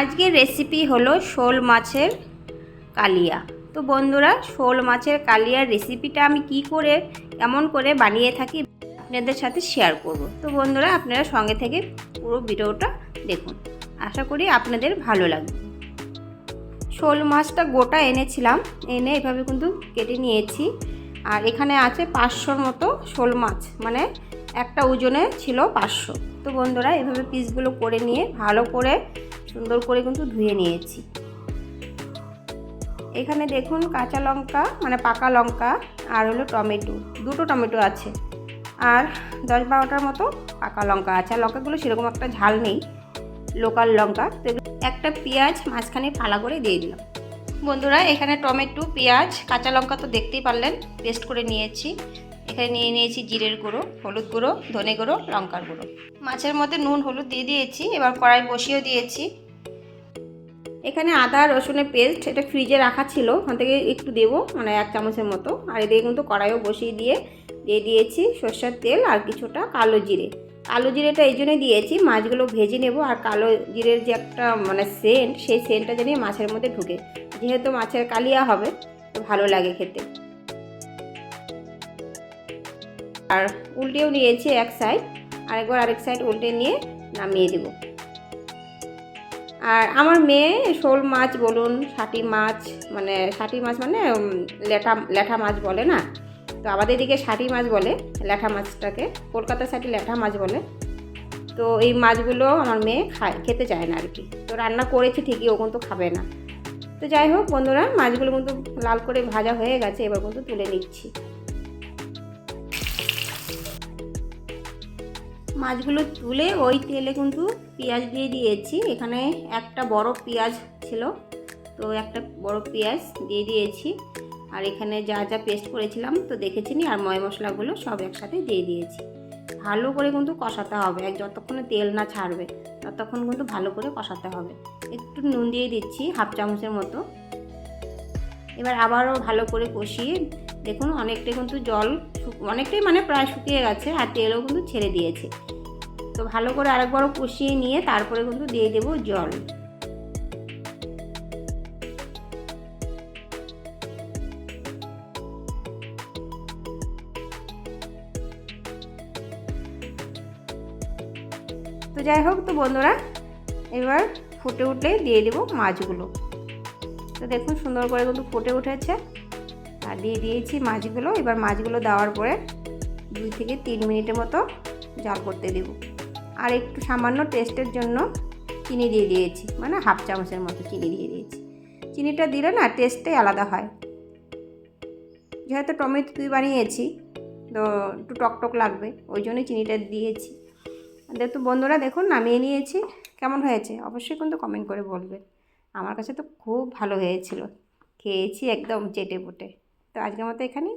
আজকের রেসিপি হলো শোল মাছের কালিয়া। তো বন্ধুরা, শোল মাছের কালিয়ার রেসিপিটা আমি কি করে, কেমন করে বানিয়ে থাকি আপনাদের সাথে শেয়ার করব। তো বন্ধুরা, আপনারা সঙ্গে থেকে পুরো ভিডিওটা দেখুন। আশা করি আপনাদের ভালো লাগবে। শোল মাছটা গোটা এনেছিলাম, এনে এভাবে কিন্তু কেটে নিয়েছি। আর এখানে আছে পাঁচশোর মতো শোল মাছ মানে একটা ওজনে ছিল পাঁচশো। তো বন্ধুরা, এভাবে পিসগুলো করে নিয়ে ভালো করে সুন্দর করে কিন্তু ধুয়ে নিয়েছি। এখানে দেখুন কাঁচা লঙ্কা মানে পাকা লঙ্কা আর হলো টমেটো, দুটো টমেটো আছে। আর দশ বারোটার মতো পাকা লঙ্কা আছে। আর লঙ্কাগুলো সেরকম একটা ঝাল নেই, লোকাল লঙ্কা। তো একটা পেঁয়াজ মাঝখানে ফালা করে দিয়ে দিলাম। বন্ধুরা, এখানে টমেটো, পেঁয়াজ, কাঁচা লঙ্কা তো দেখতেই পারলেন, পেস্ট করে নিয়েছি। এখানে নিয়ে নিয়েছি জিরের গুঁড়ো, হলুদ গুঁড়ো, ধনে গুঁড়ো, লঙ্কার গুঁড়ো। মাছের মধ্যে নুন, হলুদ দিয়ে দিয়েছি, এবার কড়াই বসিয়েও দিয়েছি। এখানে আদা, রসুনের পেস্ট এটা ফ্রিজে রাখা ছিল, ওখান থেকে একটু দেবো মানে এক চামচের মতো। আর এদিকে কিন্তু কড়াইও বসিয়ে দিয়ে দিয়ে দিয়েছি সর্ষের তেল আর কিছুটা কালো জিরে। কালো জিরেটা এই জন্যই দিয়েছি, মাছগুলো ভেজে নেব আর কালো জিরের যে একটা মানে সেন্ট সেই সেন্টটা জানি মাছের মধ্যে ঢুকে। যেহেতু মাছের কালিয়া হবে, তো ভালো লাগে খেতে। আর উল্টেও নিয়েছি এক সাইড আরেকবার আরেক সাইড উল্টে নিয়ে নামিয়ে দেব। আর আমার মেয়ে শোল মাছ বলুন ষাটি মাছ মানে ষাটি মাছ মানে উম, ল্যাঠা ল্যাঠা মাছ বলে না? তো আমাদের দিকে ষাটি মাছ বলে ল্যাঠা মাছটাকে। কলকাতার সাইডে ল্যাঠা মাছ বলে। তো এই মাছগুলো আমার মেয়ে খায় খেতে চায় না আর কি তো রান্না করেছি ঠিকই ও কিন্তু খাবে না। তো যাই হোক বন্ধুরা মাছগুলো কিন্তু লাল করে ভাজা হয়ে গেছে এবার কিন্তু তুলে নিচ্ছি। মাছগুলো তুলে ওই তেলে কিন্তু পেঁয়াজ দিয়ে দিয়েছি। এখানে একটা বড় পেঁয়াজ ছিল, তো একটা বড় পেঁয়াজ দিয়ে দিয়েছি। আর এখানে যা যা পেস্ট করেছিলাম তো দেখেছিনি আর ময় মশলাগুলো সব একসাথে দিয়ে দিয়েছি। ভালো করে কিন্তু কষাতে হবে, এক যতক্ষণে তেল না ছাড়বে, ততক্ষণ কিন্তু ভালো করে কষাতে হবে। একটু নুন দিয়ে দিচ্ছি, হাফ চামচের মতো। এবার আবারও ভালো করে কষিয়ে দেখুন, অনেকটাই কিন্তু জল অনেকটাই মানে প্রায় শুকিয়ে গেছে, আর তেলও কিন্তু ছেড়ে দিয়েছে। তো ভালো করে আরেকবারও কষিয়ে নিয়ে তারপরে কিন্তু দিয়ে দেবো জল। তো যাই হোক, তো বন্ধুরা, এবার ফুটে উঠলে দিয়ে দেবো মাছগুলো। তো দেখুন সুন্দর করে কিন্তু ফুটে উঠেছে। আর দিয়ে দিয়েছি মাছগুলো। এবার মাছগুলো দেওয়ার পরে দুই থেকে তিন মিনিটের মতো জাল করতে দেব। আর একটু সামান্য টেস্টের জন্য চিনি দিয়ে দিয়েছি মানে হাফ চামচের মতো চিনি দিয়ে দিয়েছি। চিনিটা দিলে না টেস্টটাই আলাদা হয়। যেহেতু টমেটো তুই বানিয়েছি, তো একটু টকটক লাগবে, ওই জন্যই চিনিটা দিয়েছি। তো বন্ধুরা দেখুন নামিয়ে নিয়েছি, কেমন হয়েছে অবশ্যই কিন্তু কমেন্ট করে বলবে। আমার কাছে তো খুব ভালো হয়েছিল, খেয়েছি একদম চেটে পুটে তো আজকের মতো এখানেই।